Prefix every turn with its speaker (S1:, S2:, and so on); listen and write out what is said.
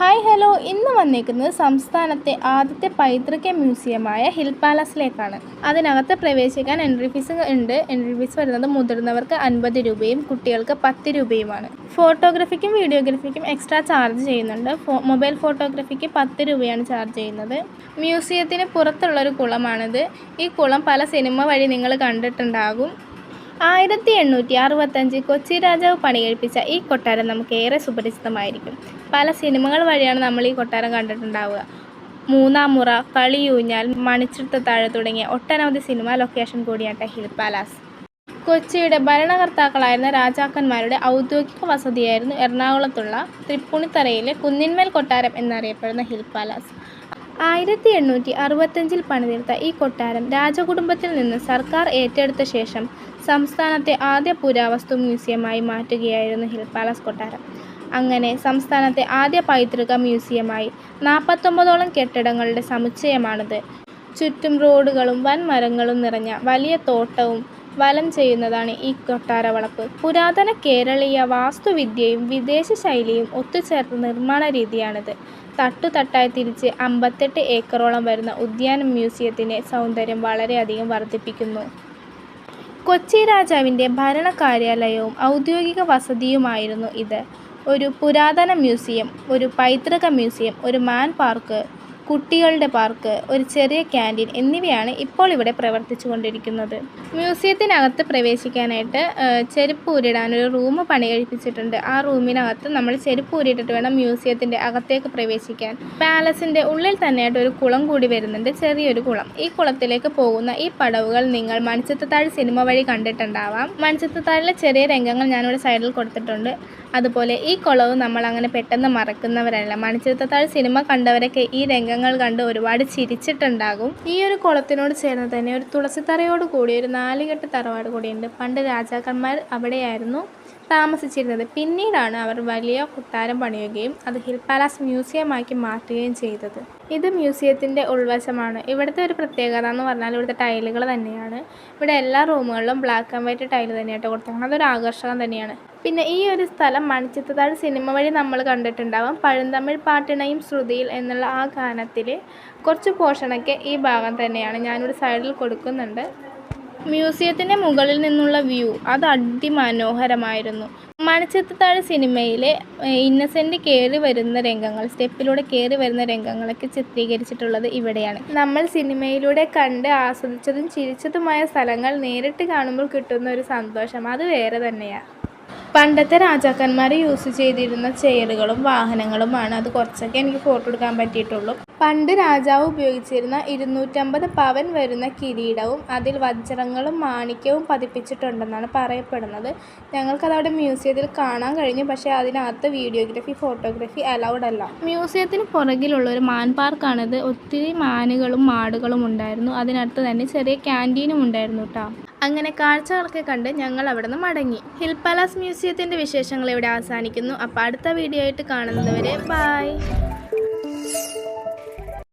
S1: Hi hello ഇന്ന് വന്നേക്കുന്നത് സംസ്ഥാനത്തെ ആദ്യത്തെ പൈതൃക മ്യൂസിയമായ ഹിൽ പാലസിലേക്കാണ്. അതിനകത്ത് പ്രവേശിക്കാൻ എൻട്രി ഫീസ് ഉണ്ട്. എൻട്രി ഫീസ് വരുന്നത് മുതിർന്നവർക്ക് അൻപത് രൂപയും കുട്ടികൾക്ക് പത്ത് രൂപയുമാണ്. ഫോട്ടോഗ്രാഫിക്കും വീഡിയോഗ്രാഫിക്കും എക്സ്ട്രാ ചാർജ് ചെയ്യുന്നുണ്ട്. മൊബൈൽ ഫോട്ടോഗ്രാഫിക്ക് പത്ത് രൂപയാണ് ചാർജ് ചെയ്യുന്നത്. മ്യൂസിയത്തിന് പുറത്തുള്ളൊരു കുളമാണിത്. ഈ കുളം പല സിനിമ വഴി നിങ്ങൾ കണ്ടിട്ടുണ്ടാകും. ആയിരത്തി എണ്ണൂറ്റി അറുപത്തഞ്ച് കൊച്ചി രാജാവ് പണികഴിപ്പിച്ച ഈ കൊട്ടാരം നമുക്ക് ഏറെ സുപരിചിതമായിരിക്കും. പല സിനിമകൾ വഴിയാണ് നമ്മൾ ഈ കൊട്ടാരം കണ്ടിട്ടുണ്ടാവുക. മൂന്നാം മുറ കളിയൂഞ്ഞാൽ മണിച്ചിട്ടത്താഴ് തുടങ്ങിയ ഒട്ടനവധി സിനിമ ലൊക്കേഷൻ കൂടിയാണ് ഹിൽ പാലാസ്. കൊച്ചിയുടെ ഭരണകർത്താക്കളായിരുന്ന രാജാക്കന്മാരുടെ ഔദ്യോഗിക വസതിയായിരുന്നു എറണാകുളത്തുള്ള തൃപ്പൂണിത്തറയിലെ കുന്നിന്മേൽ കൊട്ടാരം എന്നറിയപ്പെടുന്ന ഹിൽ പാലാസ്. ആയിരത്തി എണ്ണൂറ്റി അറുപത്തഞ്ചിൽ പണിതീർത്ത ഈ കൊട്ടാരം രാജകുടുംബത്തിൽ നിന്ന് സർക്കാർ ഏറ്റെടുത്ത ശേഷം സംസ്ഥാനത്തെ ആദ്യ പുരാവസ്തു മ്യൂസിയമായി മാറ്റുകയായിരുന്നു ഹിൽ പാലസ് കൊട്ടാരം. അങ്ങനെ സംസ്ഥാനത്തെ ആദ്യ പൈതൃക മ്യൂസിയമായി നാൽപ്പത്തൊമ്പതോളം കെട്ടിടങ്ങളുടെ സമുച്ചയമാണിത്. ചുറ്റും റോഡുകളും വൻ മരങ്ങളും നിറഞ്ഞ വലിയ തോട്ടവും വലം ചെയ്യുന്നതാണ് ഈ കൊട്ടാര വളപ്പ്. പുരാതന കേരളീയ വാസ്തുവിദ്യയും വിദേശ ശൈലിയും ഒത്തുചേർത്ത നിർമ്മാണ രീതിയാണിത്. തട്ടുതട്ടായി തിരിച്ച് അമ്പത്തെട്ട് ഏക്കറോളം വരുന്ന ഉദ്യാന മ്യൂസിയത്തിന്റെ സൗന്ദര്യം വളരെയധികം വർദ്ധിപ്പിക്കുന്നു. കൊച്ചി രാജാവിന്റെ ഭരണ കാര്യാലയവും ഔദ്യോഗിക വസതിയുമായിരുന്നു ഇത്. ഒരു പുരാതന മ്യൂസിയം ഒരു പൈതൃക മ്യൂസിയം ഒരു മാൻ പാർക്ക് കുട്ടികളുടെ പാർക്ക് ഒരു ചെറിയ ക്യാന്റീൻ എന്നിവയാണ് ഇപ്പോൾ ഇവിടെ പ്രവർത്തിച്ചു കൊണ്ടിരിക്കുന്നത് മ്യൂസിയത്തിനകത്ത് പ്രവേശിക്കാനായിട്ട് ചെരുപ്പ് ഊരിടാൻ ഒരു റൂം പണി കഴിപ്പിച്ചിട്ടുണ്ട് ആ റൂമിനകത്ത് നമ്മൾ ചെരുപ്പ് ഊരിയിട്ടിട്ട് വേണം മ്യൂസിയത്തിന്റെ അകത്തേക്ക് പ്രവേശിക്കാൻ. പാലസിന്റെ ഉള്ളിൽ തന്നെയായിട്ട് ഒരു കുളം കൂടി വരുന്നുണ്ട്. ചെറിയൊരു കുളം. ഈ കുളത്തിലേക്ക് പോകുന്ന ഈ പടവുകൾ നിങ്ങൾ മണിച്ചിത്രത്താഴ് സിനിമ വഴി കണ്ടിട്ടുണ്ടാവാം. മണിച്ചിത്രത്താഴിലെ ചെറിയ രംഗങ്ങൾ ഞാനിവിടെ സൈഡിൽ കൊടുത്തിട്ടുണ്ട്. അതുപോലെ ഈ കുളവും നമ്മൾ അങ്ങനെ പെട്ടെന്ന് മറക്കുന്നവരല്ല. മണിച്ചിരുത്തത്താഴ് സിനിമ കണ്ടവരൊക്കെ ഈ രംഗങ്ങൾ കണ്ട് ഒരുപാട് ചിരിച്ചിട്ടുണ്ടാകും. ഈ ഒരു കുളത്തിനോട് ചേർന്ന് തന്നെ ഒരു തുളസിത്തറയോട് കൂടി ഒരു നാലുകെട്ട് തറവാട് കൂടിയുണ്ട്. പണ്ട് രാജാക്കന്മാർ അവിടെയായിരുന്നു. താമസിച്ചിരുന്നത്. പിന്നീടാണ് അവർ വലിയ കൊട്ടാരം പണിയുകയും അത് ഹിൽ പാലസ് മ്യൂസിയമാക്കി മാറ്റുകയും ചെയ്തത്. ഇത് മ്യൂസിയത്തിന്റെ ഉൾവശമാണ്. ഇവിടുത്തെ ഒരു പ്രത്യേകത എന്ന് പറഞ്ഞാൽ ഇവിടുത്തെ ടൈലുകൾ തന്നെയാണ്. ഇവിടെ എല്ലാ റൂമുകളിലും ബ്ലാക്ക് ആൻഡ് വൈറ്റ് ടൈൽ തന്നെയായിട്ട് കൊടുത്തേക്കുന്നത് അതൊരു ആകർഷകം തന്നെയാണ്. പിന്നെ ഈ ഒരു സ്ഥലം മണിച്ചിത്രത്താഴ് സിനിമ വഴി നമ്മൾ കണ്ടിട്ടുണ്ടാവും. പഴന്തമിഴ് പാട്ടിണയും ശ്രുതിയിൽ എന്നുള്ള ആ ഗാനത്തിൽ കുറച്ച് പോർഷനൊക്കെ ഈ ഭാഗം തന്നെയാണ്. ഞാനിവിടെ സൈഡിൽ കൊടുക്കുന്നുണ്ട്. മ്യൂസിയത്തിന്റെ മുകളിൽ നിന്നുള്ള വ്യൂ അത് അതിമനോഹരമായിരുന്നു. മണിച്ചിത്രത്താഴ് സിനിമയിലെ ഇന്നസെന്റ് കയറി വരുന്ന രംഗങ്ങൾ സ്റ്റെപ്പിലൂടെ കയറി വരുന്ന രംഗങ്ങളൊക്കെ ചിത്രീകരിച്ചിട്ടുള്ളത് ഇവിടെയാണ്. നമ്മൾ സിനിമയിലൂടെ കണ്ട് ആസ്വദിച്ചതും ചിരിച്ചതുമായ സ്ഥലങ്ങൾ നേരിട്ട് കാണുമ്പോൾ കിട്ടുന്ന ഒരു സന്തോഷം. അത് വേറെ തന്നെയാണ് പണ്ടത്തെ രാജാക്കന്മാർ യൂസ് ചെയ്തിരുന്ന ചെയറുകളും വാഹനങ്ങളുമാണ്. അത് കുറച്ചൊക്കെ എനിക്ക് ഫോട്ടോ എടുക്കാൻ പറ്റിയിട്ടുള്ളൂ. പണ്ട് രാജാവ് ഉപയോഗിച്ചിരുന്ന ഇരുന്നൂറ്റമ്പത് പവൻ വരുന്ന കിരീടവും അതിൽ വജ്രങ്ങളും മാണിക്യവും പതിപ്പിച്ചിട്ടുണ്ടെന്നാണ് പറയപ്പെടുന്നത്. ഞങ്ങൾക്കത് അവിടെ മ്യൂസിയത്തിൽ കാണാൻ കഴിഞ്ഞു. പക്ഷേ അതിനകത്ത് വീഡിയോഗ്രാഫി ഫോട്ടോഗ്രാഫി അലൗഡ് അല്ല. മ്യൂസിയത്തിന് പുറകിലുള്ള ഒരു മാൻ പാർക്കാണിത് ഒത്തിരി മാനുകളും മാടുകളും ഉണ്ടായിരുന്നു. അതിനടുത്ത് തന്നെ ചെറിയ ക്യാന്റീനും ഉണ്ടായിരുന്നു കേട്ടോ അങ്ങനെ കാഴ്ചകളൊക്കെ കണ്ട് ഞങ്ങൾ അവിടെ നിന്ന് മടങ്ങി ഹിൽ പാലാസ് മ്യൂസിയത്തിന്റെ വിശേഷങ്ങൾ ഇവിടെ അവസാനിക്കുന്നു. അപ്പോൾ അടുത്ത വീഡിയോ ആയിട്ട് കാണുന്നവരെ ബായ്